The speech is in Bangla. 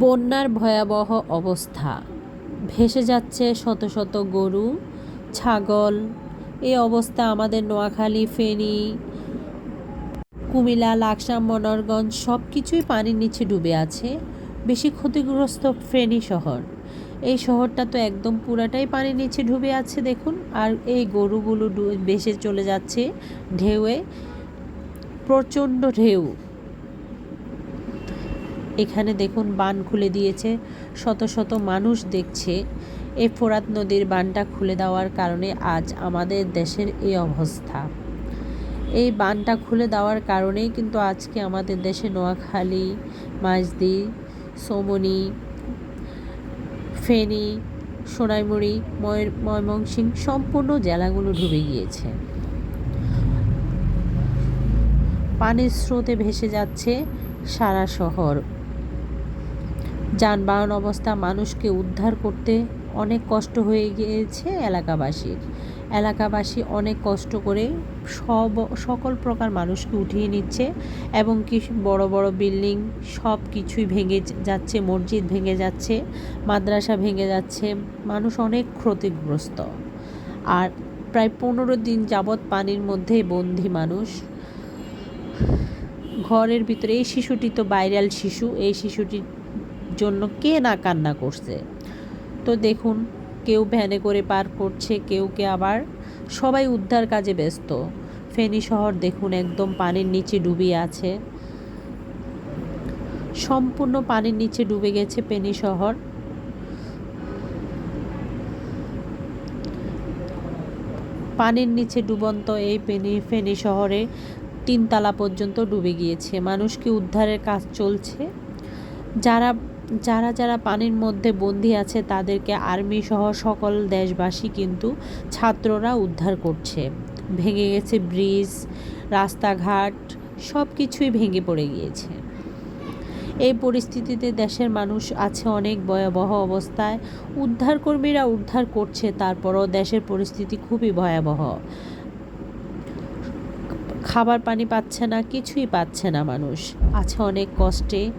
বন্যার ভয়াবহ অবস্থা। ভেসে যাচ্ছে শত শত গরু, ছাগল। এই অবস্থা আমাদের নোয়াখালী, ফেনী, কুমিল্লা, লাকসাম, মনোরগঞ্জ সব কিছুই পানির নিচে ডুবে আছে। বেশি ক্ষতিগ্রস্ত ফেনী শহর। এই শহরটা তো একদম পুরাটাই পানির নিচে ডুবে আছে, দেখুন। আর এই গরুগুলো ভেসে চলে যাচ্ছে ঢেউয়ে। প্রচণ্ড ঢেউ। এখানে দেখুন বান খুলে দিয়েছে, শত শত মানুষ দেখছে। এই ফোরাত নদীর বানটা খুলে দেওয়ার কারণে আজ আমাদের দেশের এই অবস্থা। এই বানটা খুলে দেওয়ার কারণেই কিন্তু আজকে আমাদের দেশে নোয়াখালী মাঝদি সোমনি, ফেনী, সোনাইমুড়ি ময় ময়মনসিংহ সম্পূর্ণ জেলাগুলো ডুবে গিয়েছে। পানির স্রোতে ভেসে যাচ্ছে সারা শহর। যানবাহন অবস্থা মানুষকে উদ্ধার করতে অনেক কষ্ট হয়ে গিয়েছে এলাকাবাসীর। এলাকাবাসী অনেক কষ্ট করে সব, সকল প্রকার মানুষকে উঠিয়ে নিচ্ছে এবং কি বড় বড় বিল্ডিং সব কিছুই ভেঙে যাচ্ছে, মসজিদ ভেঙে যাচ্ছে, মাদ্রাসা ভেঙে যাচ্ছে, মানুষ অনেক ক্ষতিগ্রস্ত। আর প্রায় পনেরো দিন যাবৎ পানির মধ্যে বন্দি মানুষ। ঘরের ভিতরে এই শিশুটি তো ভাইরাল শিশু, এই শিশুটির জন্য কে না কান্না করছে। তো দেখুন, কেউ ভ্যানে করে পার করছে, কেউ কে আবার। সবাই উদ্ধার কাজে ব্যস্ত। ফেনী শহর দেখুন একদম পানির নিচে ডুবিয়ে আছে। সম্পূর্ণ পানির নিচে ডুবে গেছে ফেনী শহর। পানির নিচে ডুবন্ত এই ফেনী ফেনী শহরে তিনতলা পর্যন্ত ডুবে গিয়েছে। মানুষকে উদ্ধারের কাজ চলছে? যারা যারা যারা পানির মধ্যে বন্দি আছে তাদেরকে আর্মি সহ সকল দেশবাসী কিন্তু ছাত্ররা উদ্ধার করছে। ভেঙে গেছে ব্রিজ, রাস্তাঘাট সব কিছুই ভেঙে পড়ে গিয়েছে। এই পরিস্থিতিতে দেশের মানুষ আছে অনেক ভয়াবহ অবস্থায়। উদ্ধারকর্মীরা উদ্ধার করছে, তারপরও দেশের পরিস্থিতি খুবই ভয়াবহ। খাবার পানি পাচ্ছে না, কিছুই পাচ্ছে না মানুষ। আছে অনেক কষ্টে